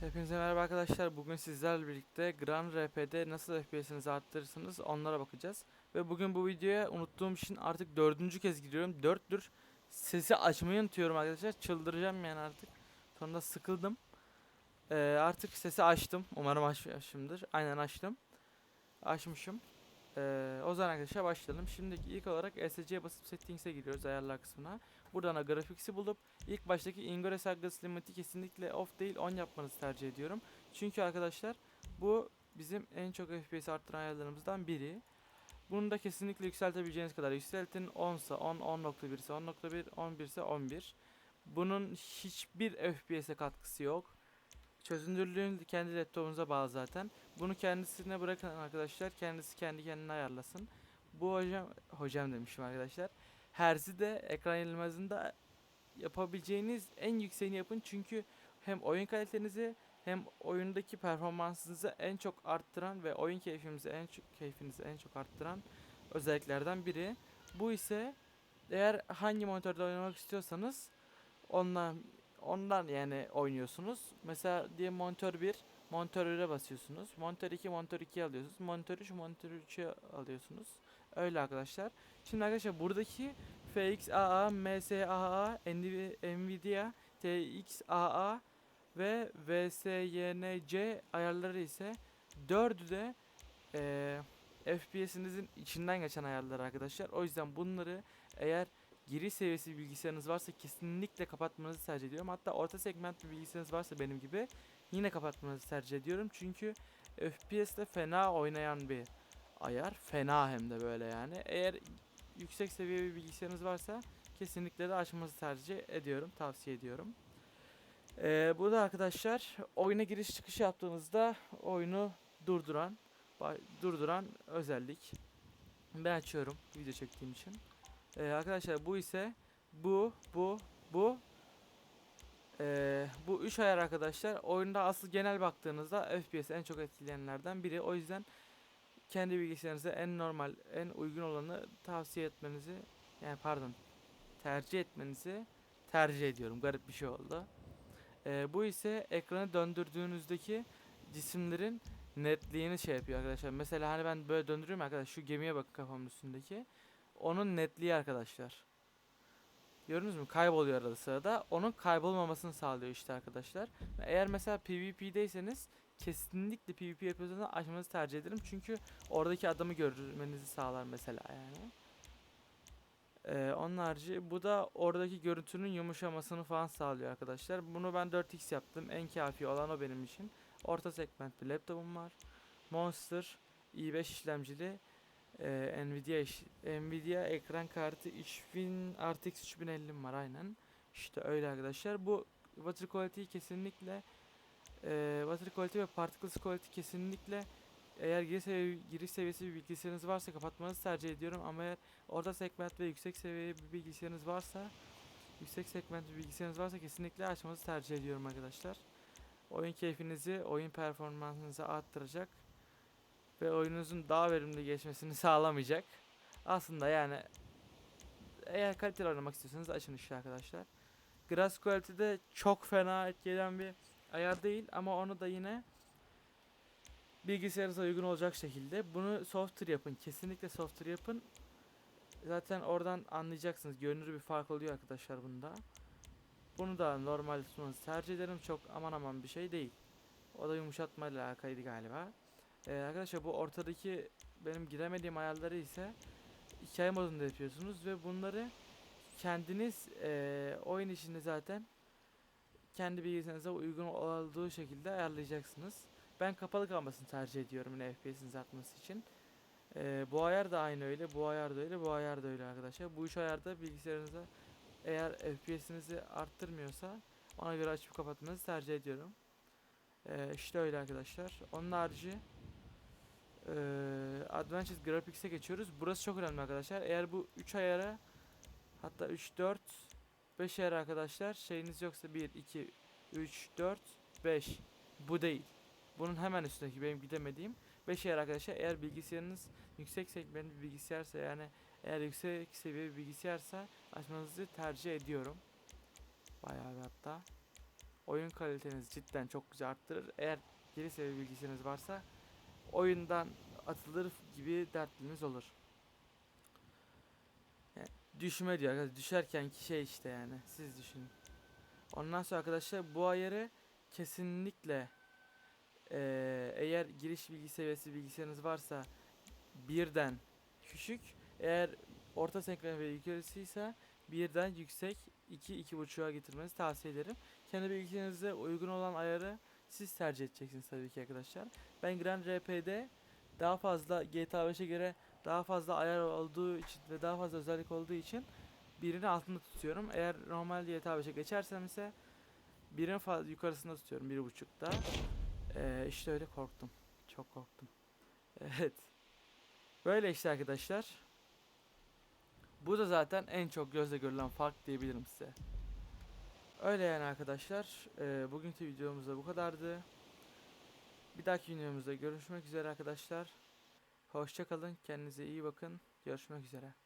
Hepinize merhaba arkadaşlar. Bugün sizlerle birlikte Gran RP'de nasıl FPS'inizi arttırırsınız onlara bakacağız. Ve bugün bu videoya unuttuğum için artık dördüncü kez giriyorum. Dörttür sesi açmayı unutuyorum arkadaşlar. Çıldıracağım yani artık. Sonunda sıkıldım. Ee, artık sesi açtım. Umarım açmışımdır. Aynen açtım. Açmışım. Ee, o zaman arkadaşlar başlayalım. Şimdi ilk olarak ESC'ye basıp Settings'e giriyoruz ayarlar kısmına. Buradan da Graphics'i bulup ilk baştaki Ingress Aggress Limit'i kesinlikle off değil on yapmanızı tercih ediyorum. Çünkü arkadaşlar bu bizim en çok FPS arttıran ayarlarımızdan biri. Bunu da kesinlikle yükseltebileceğiniz kadar yükseltin. 10 ise 10, 10.1 ise 10.1, 11 ise 11. Bunun hiçbir FPS'e katkısı yok. Çözünürlüğün kendi laptopunuza bağlı zaten. Bunu kendisine bırakın arkadaşlar. Kendisi kendi kendine ayarlasın. Bu hocam hocam demişim arkadaşlar. Herzi de ekran yenilmezinde yapabileceğiniz en yükseğini yapın. Çünkü hem oyun kalitenizi hem oyundaki performansınızı en çok arttıran ve oyun keyfimizi en çok keyfinizi en çok arttıran özelliklerden biri. Bu ise eğer hangi monitörde oynamak istiyorsanız ondan ondan yani oynuyorsunuz. Mesela diye monitör 1 monitör 1'e basıyorsunuz. Monitör 2 monitör 2'ye alıyorsunuz. Monitör 3 monitör 3'e alıyorsunuz. Öyle arkadaşlar. Şimdi arkadaşlar buradaki FXAA, MSAA, Nvi- Nvidia, TXAA ve VSYNC ayarları ise dördü de eee FPS'inizin içinden geçen ayarlar arkadaşlar. O yüzden bunları eğer giriş seviyesi bir bilgisayarınız varsa kesinlikle kapatmanızı tercih ediyorum. Hatta orta segment bir bilgisayarınız varsa benim gibi yine kapatmanızı tercih ediyorum. Çünkü FPS'te fena oynayan bir ayar. Fena hem de böyle yani. Eğer yüksek seviye bir bilgisayarınız varsa kesinlikle de açmanızı tercih ediyorum. Tavsiye ediyorum. Ee, bu da arkadaşlar oyuna giriş çıkış yaptığınızda oyunu durduran durduran özellik. Ben açıyorum video çektiğim için. Ee, arkadaşlar bu ise bu bu bu ee, bu üç ayar arkadaşlar oyunda asıl genel baktığınızda FPS en çok etkileyenlerden biri. O yüzden kendi bilgisayarınıza en normal, en uygun olanı tavsiye etmenizi yani pardon tercih etmenizi tercih ediyorum. Garip bir şey oldu. Ee, bu ise ekranı döndürdüğünüzdeki cisimlerin netliğini şey yapıyor arkadaşlar. Mesela hani ben böyle döndürüyorum arkadaşlar. Şu gemiye bakın kafamın üstündeki. Onun netliği arkadaşlar. Gördünüz mü? Kayboluyor arada sırada. Onun kaybolmamasını sağlıyor işte arkadaşlar. Eğer mesela PvP'deyseniz kesinlikle PvP yapıyorsanız açmanızı tercih ederim. Çünkü oradaki adamı görmenizi sağlar mesela yani. Ee, onun harici bu da oradaki görüntünün yumuşamasını falan sağlıyor arkadaşlar. Bunu ben 4x yaptım. En kafi olan o benim için. Orta segment bir laptopum var. Monster i5 işlemcili e, Nvidia Nvidia ekran kartı 3000 RTX 3050 var aynen. İşte öyle arkadaşlar. Bu water quality kesinlikle e, water quality ve particles quality kesinlikle eğer giriş, sevi- giriş seviyesi bir bilgisayarınız varsa kapatmanızı tercih ediyorum ama eğer orta segment ve yüksek seviye bir bilgisayarınız varsa yüksek segment bir bilgisayarınız varsa kesinlikle açmanızı tercih ediyorum arkadaşlar. Oyun keyfinizi, oyun performansınızı arttıracak ve oyununuzun daha verimli geçmesini sağlamayacak. Aslında yani eğer kaliteli oynamak istiyorsanız açın işte arkadaşlar. Grass Quality'de çok fena etkileyen bir ayar değil ama onu da yine bilgisayarınıza uygun olacak şekilde bunu software yapın. Kesinlikle software yapın. Zaten oradan anlayacaksınız. Görünür bir fark oluyor arkadaşlar bunda. Bunu da normal tutmanızı tercih ederim. Çok aman aman bir şey değil. O da yumuşatmayla alakalıydı galiba. Ee, arkadaşlar bu ortadaki benim giremediğim ayarları ise hikaye modunda yapıyorsunuz ve bunları kendiniz eee, oyun içinde zaten kendi bilgisayarınıza uygun olduğu şekilde ayarlayacaksınız. Ben kapalı kalmasını tercih ediyorum yine FPS'inizi artması için. Eee, bu ayar da aynı öyle, bu ayar da öyle, bu ayar da öyle arkadaşlar. Bu üç ayarda bilgisayarınıza eğer FPS'inizi arttırmıyorsa ona göre açıp kapatmanızı tercih ediyorum. Eee işte öyle arkadaşlar. Onun harici eee Advanced Graphics'e geçiyoruz. Burası çok önemli arkadaşlar. Eğer bu 3 ayara hatta 3 4 5 ayar arkadaşlar şeyiniz yoksa 1 2 3 4 5 bu değil. Bunun hemen üstündeki benim gidemediğim 5 ayar arkadaşlar. Eğer bilgisayarınız yüksek segment bir bilgisayarsa yani eğer yüksek seviye bir bilgisayarsa açmanızı tercih ediyorum. Bayağı hatta. oyun kalitenizi cidden çok güzel arttırır. Eğer geri seviye bilgisayarınız varsa oyundan atılır gibi dertliniz olur. Yani düşme diyor arkadaşlar. Düşerken ki şey işte yani. Siz düşünün. Ondan sonra arkadaşlar bu ayarı kesinlikle eğer giriş bilgi seviyesi bilgisayarınız varsa birden küçük eğer orta senkron ve yukarısıysa birden yüksek 2 iki, 2.5'a getirmenizi tavsiye ederim. Kendi bilgisayarınıza uygun olan ayarı siz tercih edeceksiniz tabii ki arkadaşlar. Ben Grand RP'de daha fazla GTA 5'e göre daha fazla ayar olduğu için ve daha fazla özellik olduğu için birini altında tutuyorum. Eğer normal GTA 5'e geçersem ise birin fazla yukarısında tutuyorum. Bir buçukta. Ee, işte öyle korktum. Çok korktum. Evet. Böyle işte arkadaşlar. Bu da zaten en çok gözle görülen fark diyebilirim size. Öyle yani arkadaşlar. Ee, bugünkü videomuz da bu kadardı. Bir dahaki videomuzda görüşmek üzere arkadaşlar. Hoşçakalın. Kendinize iyi bakın. Görüşmek üzere.